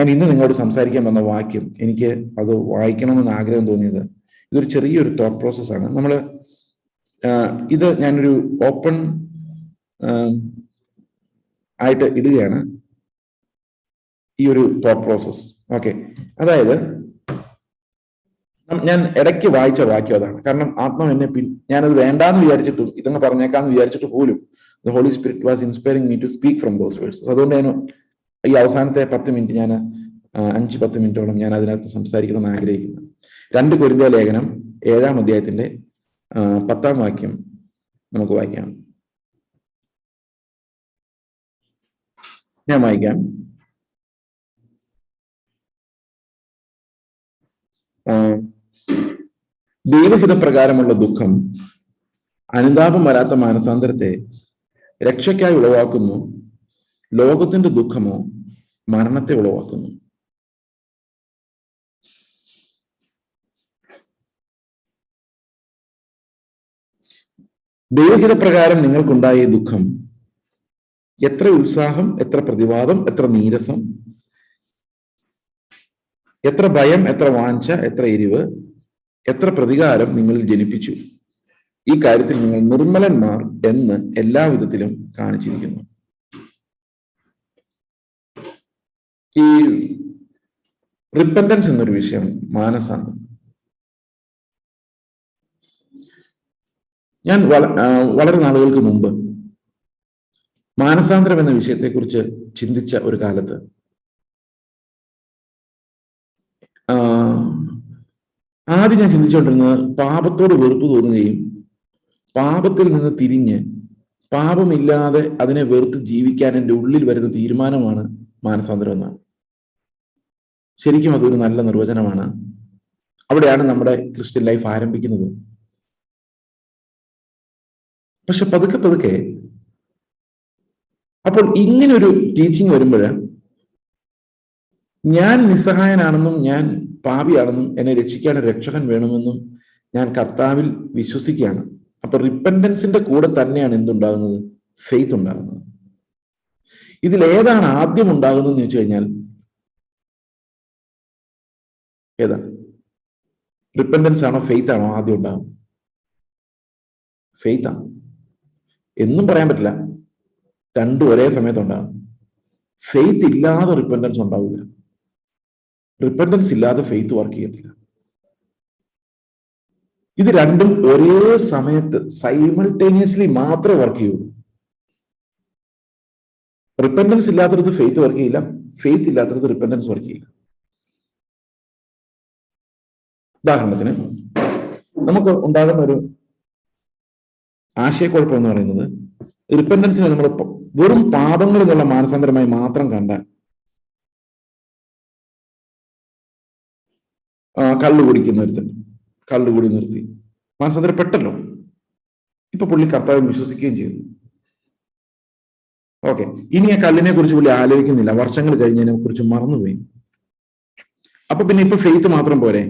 ഞാൻ ഇന്ന് നിങ്ങളോട് സംസാരിക്കാൻ വന്ന വാക്യം എനിക്ക് അത് വായിക്കണമെന്ന് ആഗ്രഹം തോന്നിയത്. ഇതൊരു ചെറിയൊരു തോട്ട് പ്രോസസ്സാണ് നമ്മൾ ഇത് ഞാനൊരു ഓപ്പൺ ആയിട്ട് ഇടുകയാണ്. ഈ ഒരു തോട്ട് പ്രോസസ് ഓക്കെ അതായത് ഞാൻ ഇടയ്ക്ക് വായിച്ച വാക്യം അതാണ്. കാരണം ആത്മാവ് എന്നെ പിൻ ഞാനത് വേണ്ടാന്ന് വിചാരിച്ചിട്ടും ഇതങ്ങ് പറഞ്ഞേക്കാന്ന് വിചാരിച്ചിട്ട് പോലും the holy spirit was inspiring me to speak from those verses അതുകൊണ്ട് ഞാൻ ഈ അവസാനത്തെ പത്ത് മിനിറ്റ് ഞാൻ അഞ്ച് പത്ത് മിനിറ്റോളം ഞാൻ അതിനകത്ത് സംസാരിക്കണമെന്ന് ആഗ്രഹിക്കുന്നു. രണ്ട് കുരുന്ത ലേഖനം ഏഴാം അധ്യായത്തിന്റെ പത്താം വാക്യം നമുക്ക് വായിക്കാം. ഞാൻ വായിക്കാം. ദൈവഹിതപ്രകാരമുള്ള ദുഃഖം അനുതാപം വരാത്ത മാനസാന്തരത്തെ രക്ഷയ്ക്കായി ഉളവാക്കുന്നു. ലോകത്തിന്റെ ദുഃഖമോ മരണത്തെ ഉളവാക്കുന്നു. ദൈവഹിതപ്രകാരം നിങ്ങൾക്കുണ്ടായ ദുഃഖം എത്ര ഉത്സാഹം എത്ര പ്രതിവാദം എത്ര നീരസം എത്ര ഭയം എത്ര വാഞ്ച എത്ര എരിവ് എത്ര പ്രതികാരം നിങ്ങളിൽ ജനിപ്പിച്ചു. ഈ കാര്യത്തിൽ നിങ്ങൾ നിർമ്മലന്മാർ എന്ന് എല്ലാവിധത്തിലും കാണിച്ചിരിക്കുന്നു. ഈ റിപ്പൻഡൻസ് എന്നൊരു വിഷയം മാനസാണ്. ഞാൻ വളരെ നാളുകൾക്ക് മുമ്പ് മാനസാന്തരം എന്ന വിഷയത്തെക്കുറിച്ച് ചിന്തിച്ച ഒരു കാലത്ത് ആദ്യം ഞാൻ ചിന്തിച്ചുകൊണ്ടിരുന്നത് പാപത്തോട് വെറുപ്പ് തോന്നുകയും പാപത്തിൽ നിന്ന് തിരിഞ്ഞ് പാപമില്ലാതെ അതിനെ വെറുത്ത് ജീവിക്കാൻ എന്റെ ഉള്ളിൽ വരുന്ന തീരുമാനമാണ് മാനസാന്തരം എന്നാണ്. ശരിക്കും അതൊരു നല്ല നിർവചനമാണ്. അവിടെയാണ് നമ്മുടെ ക്രിസ്ത്യൻ ലൈഫ് ആരംഭിക്കുന്നത്. പക്ഷെ പതുക്കെ പതുക്കെ അപ്പോൾ ഇങ്ങനെ ഒരു ടീച്ചിങ് വരുമ്പോൾ ഞാൻ നിസ്സഹായനാണെന്നും ഞാൻ പാപിയാണെന്നും എന്നെ രക്ഷിക്കാൻ രക്ഷകൻ വേണമെന്നും ഞാൻ കർത്താവിൽ വിശ്വസിക്കുകയാണ്. അപ്പൊ റിപ്പൻഡൻസിന്റെ കൂടെ തന്നെയാണ് എന്തുണ്ടാകുന്നത്? ഫെയ്ത്ത് ഉണ്ടാകുന്നത്. ഇതിൽ ഏതാണ് ആദ്യം ഉണ്ടാകുന്നതെന്ന് ചോദിച്ചു കഴിഞ്ഞാൽ ഏതാ? റിപ്പൻഡൻസ് ആണോ ഫെയ്ത്ത് ആണോ ആദ്യം ഉണ്ടാവും ഫെയ്ത്ത് ആണ്. എന്നും പറയാൻ പറ്റില്ല. രണ്ടും ഒരേ സമയത്ത് ഉണ്ടാകും ഫെയ്ത്ത് ഇല്ലാതെ റിപ്പൻഡൻസ് ഉണ്ടാവില്ല. റിപ്പൻഡൻസ് ഇല്ലാതെ ഫെയ്ത്ത് വർക്ക് ചെയ്യത്തില്ല. ഇത് രണ്ടും ഒരേ സമയത്ത് സൈമൾട്ടേനിയസ്ലി മാത്രമേ വർക്ക് ചെയ്യുള്ളൂ. റിപ്പൻഡൻസ് ഇല്ലാത്തടത്ത് ഫെയ്ത്ത് വർക്ക് ചെയ്യില്ല. ഫെയ്ത്ത് ഇല്ലാത്തടത്ത് റിപ്പൻഡൻസ് വർക്ക് ചെയ്യില്ല. ഉദാഹരണത്തിന് നമുക്ക് ഉണ്ടാകുന്ന ഒരു ആശയക്കുഴപ്പം എന്ന് പറയുന്നത് റിപ്പൻഡൻസിനെ നമ്മൾ വെറും പാപങ്ങൾ എന്നുള്ള മാനസാന്തരമായി മാത്രം കണ്ടാൽ കള്ളു കുടിക്കുന്ന ഒരുത്തൻ കള്ളു കൂടി നിർത്തി. മാനസാന്തരപ്പെട്ടല്ലോ ഇപ്പൊ പുള്ളി കർത്താവിൽ വിശ്വസിക്കുകയും ചെയ്തു. ഓക്കെ. ഇനി ആ കല്ലിനെ കുറിച്ച് പുള്ളി ആലോചിക്കുന്നില്ല. വർഷങ്ങൾ കഴിഞ്ഞതിനെ കുറിച്ച് മറന്നുപോയി. അപ്പൊ പിന്നെ ഇപ്പൊ ഫെയ്ത്ത് മാത്രം പോരെ?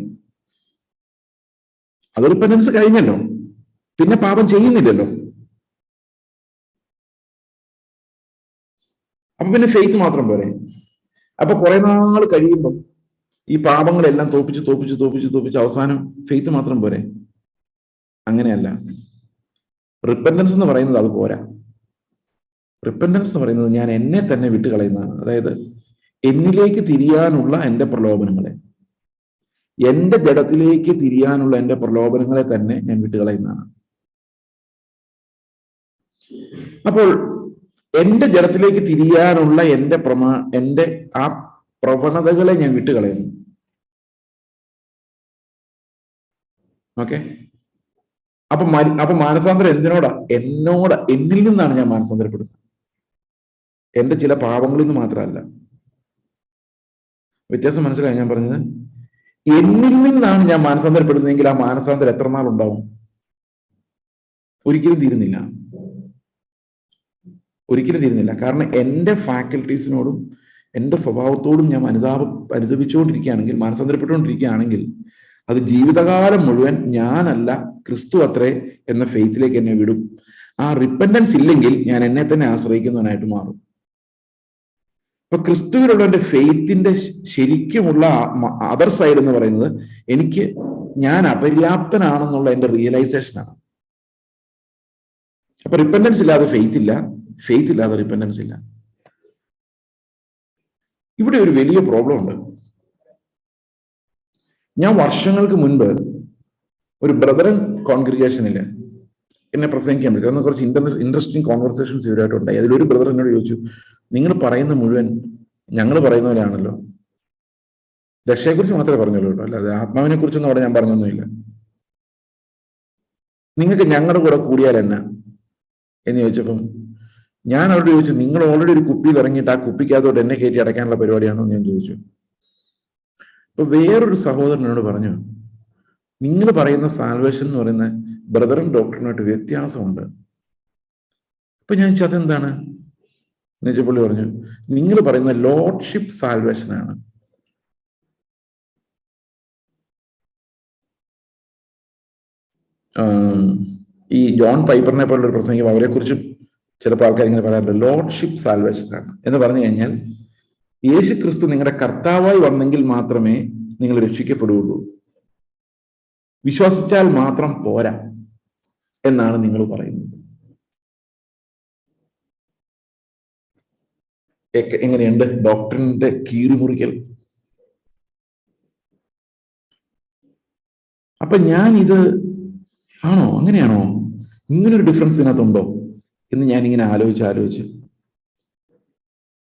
അത് റിപ്പൻഡൻസ് കഴിഞ്ഞല്ലോ. പിന്നെ പാപം ചെയ്യുന്നില്ലല്ലോ. അപ്പൊ പിന്നെ ഫെയ്ത്ത് മാത്രം പോരെ. അപ്പൊ കുറെ നാൾ കഴിയുമ്പോൾ ഈ പാപങ്ങളെല്ലാം തോപ്പിച്ച് തോപ്പിച്ച് തോപ്പിച്ച് തോപ്പിച്ച് അവസാനം ഫെയ്ത്ത് മാത്രം പോരെ. അങ്ങനെയല്ല. റിപ്പൻഡൻസ് എന്ന് പറയുന്നത് അത് പോരാ. റിപ്പൻഡൻസ് എന്ന് പറയുന്നത് ഞാൻ എന്നെ തന്നെ വിട്ടുകളയുന്നതാണ്. അതായത് എന്നിലേക്ക് തിരിയാനുള്ള എന്റെ പ്രലോഭനങ്ങളെ. എന്റെ ജഡത്തിലേക്ക് തിരിയാനുള്ള എന്റെ പ്രലോഭനങ്ങളെ തന്നെ ഞാൻ വിട്ടുകളയുന്നതാണ്. അപ്പോൾ എന്റെ ജഡത്തിലേക്ക് തിരിയാനുള്ള എന്റെ പ്രമാ എന്റെ ആ പ്രവണതകളെ ഞാൻ വിട്ടുകളയുന്നു. ഓക്കെ? അപ്പൊ അപ്പൊ മാനസാന്തരം എന്തിനോടാ? എന്നോട് എന്നിൽ നിന്നാണ് ഞാൻ മാനസാന്തരപ്പെടുന്നത്. എന്റെ ചില പാപങ്ങളിൽ നിന്ന് മാത്രമല്ല. വ്യത്യാസം മനസ്സിലായി ഞാൻ പറഞ്ഞത്? എന്നിൽ നിന്നാണ് ഞാൻ മാനസാന്തരപ്പെടുന്നതെങ്കിൽ ആ മാനസാന്തരം എത്ര നാൾ ഉണ്ടാവും ഒരിക്കലും തീരുന്നില്ല. ഒരിക്കലും തീരുന്നില്ല. കാരണം എന്റെ ഫാക്കൽറ്റീസിനോടും എന്റെ സ്വഭാവത്തോടും ഞാൻ അനുതാപ അനുതപിച്ചുകൊണ്ടിരിക്കുകയാണെങ്കിൽ മാനസാന്തരപ്പെട്ടുകൊണ്ടിരിക്കുകയാണെങ്കിൽ അത് ജീവിതകാലം മുഴുവൻ ഞാനല്ല ക്രിസ്തു അത്രേ എന്ന ഫെയ്ത്തിലേക്ക് എന്നെ വിടും. ആ റിപ്പൻഡൻസ് ഇല്ലെങ്കിൽ ഞാൻ എന്നെ തന്നെ ആശ്രയിക്കുന്നവനായിട്ട് മാറും. അപ്പൊ ക്രിസ്തുവിലുള്ളവന്റെ ഫെയ്ത്തിന്റെ ശരിക്കുമുള്ള അതർ സൈഡ് എന്ന് പറയുന്നത് എനിക്ക് ഞാൻ അപര്യാപ്തനാണെന്നുള്ള എന്റെ റിയലൈസേഷനാണ് അപ്പൊ റിപ്പൻഡൻസ് ഇല്ലാതെ ഫെയ്ത്ത് ഇല്ല. ഫെയ്ത്ത് ഇല്ലാതെ റിപ്പൻഡൻസ് ഇല്ല. ഇവിടെ ഒരു വലിയ പ്രോബ്ലം ഉണ്ട്. ഞാൻ വർഷങ്ങൾക്ക് മുൻപ് ഒരു ബ്രദറൻ കോൺഗ്രിഗേഷനിൽ എന്നെ പ്രസംഗിക്കാൻ പറ്റും അന്ന് കുറച്ച് ഇന്റർ ഇൻട്രസ്റ്റിംഗ് കോൺവെർസേഷൻസ് ഇവരായിട്ടുണ്ടായി അതിലൊരു ബ്രദർ എന്നോട് ചോദിച്ചു നിങ്ങൾ പറയുന്ന മുഴുവൻ ഞങ്ങൾ പറയുന്ന പോലെയാണല്ലോ രക്ഷയെക്കുറിച്ച് മാത്രമേ പറഞ്ഞുള്ളൂ കേട്ടോ. അല്ലാതെ ആത്മാവിനെ കുറിച്ചൊന്നും അവിടെ ഞാൻ പറഞ്ഞൊന്നുമില്ല. നിങ്ങൾക്ക് ഞങ്ങളുടെ കൂടെ കൂടിയാൽ എന്നാ? എന്ന് ചോദിച്ചപ്പം ഞാൻ അവരോട് ചോദിച്ചു നിങ്ങൾ ഓൾറെഡി ഒരു കുപ്പി ഇറങ്ങിയിട്ട് ആ കുപ്പിക്കകത്തോട്ട് എന്നെ കയറ്റി അടയ്ക്കാനുള്ള പരിപാടിയാണോ? എന്ന് ഞാൻ ചോദിച്ചു. അപ്പൊ വേറൊരു സഹോദരനോട് പറഞ്ഞു നിങ്ങൾ പറയുന്ന സാൽവേഷൻ എന്ന് പറയുന്ന ബ്രദറും ഡോക്ടറിനായിട്ട് വ്യത്യാസമുണ്ട്. അപ്പൊ ഞാൻ ചോദിച്ചു അതെന്താണ്? നെജപ്പള്ളി പറഞ്ഞു നിങ്ങൾ പറയുന്ന ലോർഡ്ഷിപ്പ് സാൽവേഷനാണ് ഈ ജോൺ പൈപ്പറിനെ പോലുള്ള ഒരു പ്രസംഗം അവരെ കുറിച്ചും ചിലപ്പോൾ ആൾക്കാർ ഇങ്ങനെ പറയാറുണ്ട് ലോർഡ്ഷിപ്പ് സാൽവേഷനാണ് എന്ന് പറഞ്ഞു കഴിഞ്ഞാൽ യേശു ക്രിസ്തു നിങ്ങളുടെ കർത്താവായി വന്നെങ്കിൽ മാത്രമേ നിങ്ങൾ രക്ഷിക്കപ്പെടുകയുള്ളൂ. വിശ്വസിച്ചാൽ മാത്രം പോരാ എന്നാണ് നിങ്ങൾ പറയുന്നത്. എങ്ങനെയുണ്ട്? ഡോക്ടറിന്റെ കീറിമുറിക്കൽ? അപ്പൊ ഞാൻ ഇത് ആണോ? അങ്ങനെയാണോ? ഇങ്ങനൊരു ഡിഫറൻസ് ഇതിനകത്തുണ്ടോ? എന്ന് ഞാൻ ഇങ്ങനെ ആലോചിച്ച് ആലോചിച്ച്.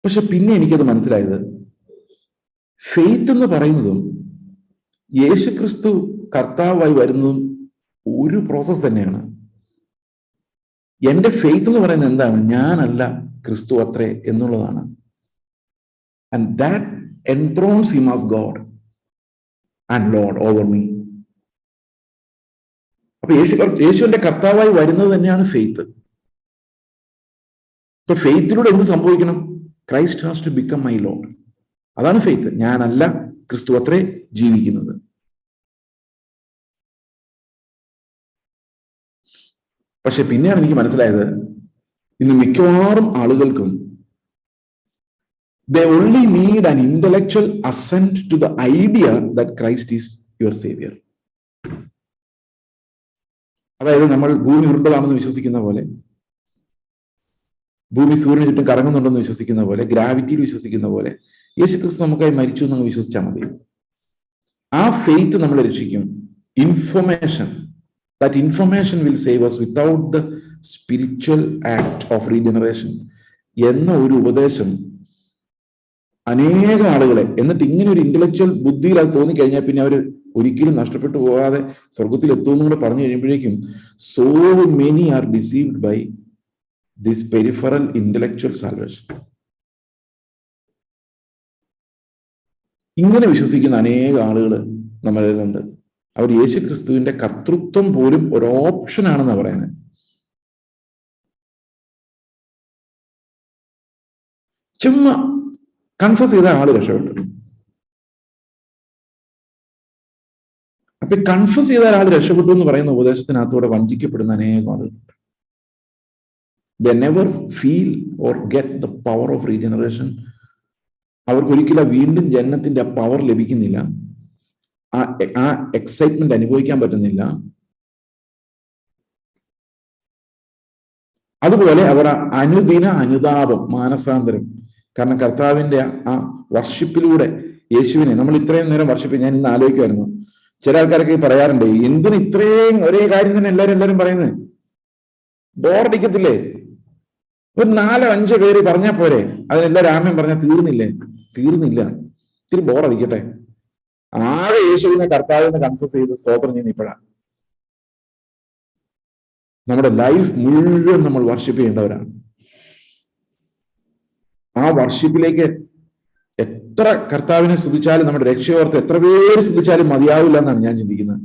പക്ഷെ പിന്നെ എനിക്കത് മനസ്സിലായത് ഫെയ്ത്ത് എന്ന് പറയുന്നതും യേശുക്രിസ്തു കർത്താവായി വരുന്നതും ഒരു പ്രോസസ് തന്നെയാണ്. എന്റെ ഫെയ്ത്ത് എന്ന് പറയുന്നത് എന്താണ്? ഞാനല്ല. ക്രിസ്തു അത്രേ എന്നുള്ളതാണ്. And that enthrones him God and lord over me അപ്പൊ യേശു യേശുവിന്റെ കർത്താവായി വരുന്നത് തന്നെയാണ് ഫെയ്ത്ത് ഇപ്പൊ ഫെയ്ത്തിലൂടെ എന്ത് സംഭവിക്കണം? Christ has to become my lord അതാണ് ഫെയ്ത്ത് ഞാനല്ല ക്രിസ്തു അത്രേ ജീവിക്കുന്നത്. പക്ഷെ പിന്നെയാണ് എനിക്ക് മനസ്സിലായത് ഇന്ന് മിക്കവാറും ആളുകൾക്കും the only need an intellectual assent to the idea that Christ is your saviour അതായത് നമ്മൾ ഭൂമി ഉരുണ്ടതാണെന്ന് വിശ്വസിക്കുന്ന പോലെ ഭൂമി സൂര്യന് ചുറ്റും കറങ്ങുന്നുണ്ടെന്ന് വിശ്വസിക്കുന്ന പോലെ ഗ്രാവിറ്റിയിൽ വിശ്വസിക്കുന്ന പോലെ യേശു ക്രിസ്തു നമുക്കായി മരിച്ചു എന്ന് വിശ്വസിച്ചാൽ മതി. ആ ഫെയ്ത്ത് നമ്മളെ രക്ഷിക്കും. Information that information will save us without the spiritual act of regeneration എന്ന ഒരു ഉപദേശം അനേക ആളുകളെ എന്നിട്ട് ഇങ്ങനെ ഒരു ഇന്റലക്ച്വൽ ബുദ്ധിയിൽ അത് തോന്നിക്കഴിഞ്ഞാൽ പിന്നെ അവർ ഒരിക്കലും നഷ്ടപ്പെട്ടു പോകാതെ സ്വർഗത്തിൽ എത്തുമെന്നും കൂടെ പറഞ്ഞു കഴിയുമ്പോഴേക്കും so many are deceived by this peripheral intellectual salvation ഇങ്ങനെ വിശ്വസിക്കുന്ന അനേക ആളുകൾ നമ്മളിലുണ്ട് അവർ യേശു ക്രിസ്തുവിന്റെ കർത്തൃത്വം പോലും ഒരു ഓപ്ഷൻ ആണെന്നാണ് പറയുന്നത്. ചുമ്മാ കൺഫ്യൂസ് ചെയ്ത ആൾ രക്ഷപ്പെട്ടു. അപ്പൊ കൺഫ്യൂസ് ചെയ്ത ആൾ രക്ഷപ്പെട്ടു എന്ന് പറയുന്ന ഉപദേശത്തിനകത്തൂടെ വഞ്ചിക്കപ്പെടുന്ന അനേകം ആളുകളുണ്ട്. The never feel or get the power of regeneration അവർക്ക് ഒരിക്കലും വീണ്ടും ജനനത്തിന്റെ പവർ ലഭിക്കുന്നില്ല. ആ ആ എക്സൈറ്റ്മെന്റ് അനുഭവിക്കാൻ പറ്റുന്നില്ല. അതുപോലെ അവർ അനുദിന അനുതാപം മാനസാന്തരം കാരണം കർത്താവിന്റെ ആ വർഷിപ്പിലൂടെ യേശുവിനെ നമ്മൾ ഇത്രയും നേരം വർഷിപ്പ് ഞാൻ ഇന്ന് ആലോചിക്കുമായിരുന്നു ചില ആൾക്കാരൊക്കെ പറയാറുണ്ട് എന്തിന് ഇത്രയും ഒരേ കാര്യം തന്നെ എല്ലാവരും എല്ലാവരും പറയുന്നത് ബോറടിക്കത്തില്ലേ ഒരു നാലോ അഞ്ചോ പേര് പറഞ്ഞാൽ പോരെ? അതിനെല്ലാം രാമൻ പറഞ്ഞാൽ തീർന്നില്ലേ? തീർന്നില്ല. ഇത്തിരി ബോറടിക്കട്ടെ ആകെ യേശുവിനെ കർത്താവിനെ കൺഫ്യൂസ് ചെയ്ത് സ്തോത്രം ചെയ്യുന്ന ഇപ്പോഴാണ് നമ്മുടെ ലൈഫ് മുഴുവൻ നമ്മൾ വർഷിപ്പ് ചെയ്യേണ്ടവരാണ്. ആ വർഷിപ്പിലേക്ക് എത്ര കർത്താവിനെ സ്തുതിച്ചാലും നമ്മുടെ രക്ഷയോർത്ത് എത്ര പേര് സ്തുതിച്ചാലും മതിയാവില്ല എന്നാണ് ഞാൻ ചിന്തിക്കുന്നത്.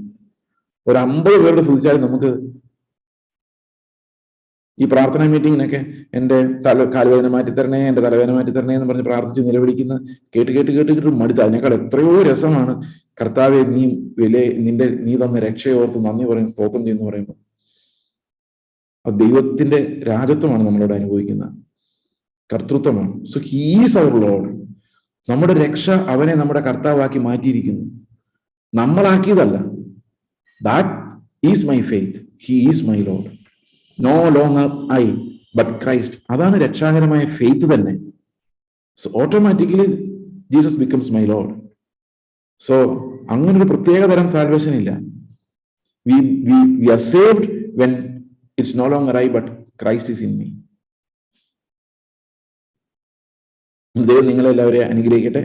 ഒരു അമ്പത് പേരുടെ സ്തുതിച്ചാലും നമുക്ക് ഈ പ്രാർത്ഥന മീറ്റിങ്ങിനൊക്കെ എന്റെ തല കാലുവേദന മാറ്റിത്തരണേ എന്റെ തലവേദന മാറ്റിത്തരണേ എന്ന് പറഞ്ഞ് പ്രാർത്ഥിച്ച് നിലവിളിക്കുന്ന കേട്ട് കേട്ട് കേട്ട് കേട്ട് മടുത്ത അതിനേക്കാൾ എത്രയോ രസമാണ്. കർത്താവെ നീ വില നിന്റെ നീ തന്ന രക്ഷയോർത്ത് നന്ദി പറയും സ്തോത്രം ചെയ്യുന്നു പറയുമ്പോൾ ദൈവത്തിന്റെ രാജത്വമാണ് നമ്മളോട് അനുഭവിക്കുന്നത്. കർത്തൃത്വമാണ് സോ ഹീസ് അവർ ലോഡ് നമ്മുടെ രക്ഷ അവനെ നമ്മുടെ കർത്താവാക്കി മാറ്റിയിരിക്കുന്നു. നമ്മളാക്കിയതല്ല. That is my faith he is my lord no longer I but Christ അതാണ് രക്ഷാകരമായ ഫെയ്ത്ത് തന്നെ. So automatically Jesus becomes my lord so അങ്ങനെ ഒരു പ്രത്യേക തരം സാൽവേഷൻ ഇല്ല. We we we are saved when it's no longer I but Christ is in me ദൈവം നിങ്ങളെല്ലാവരെയും അനുഗ്രഹിക്കട്ടെ.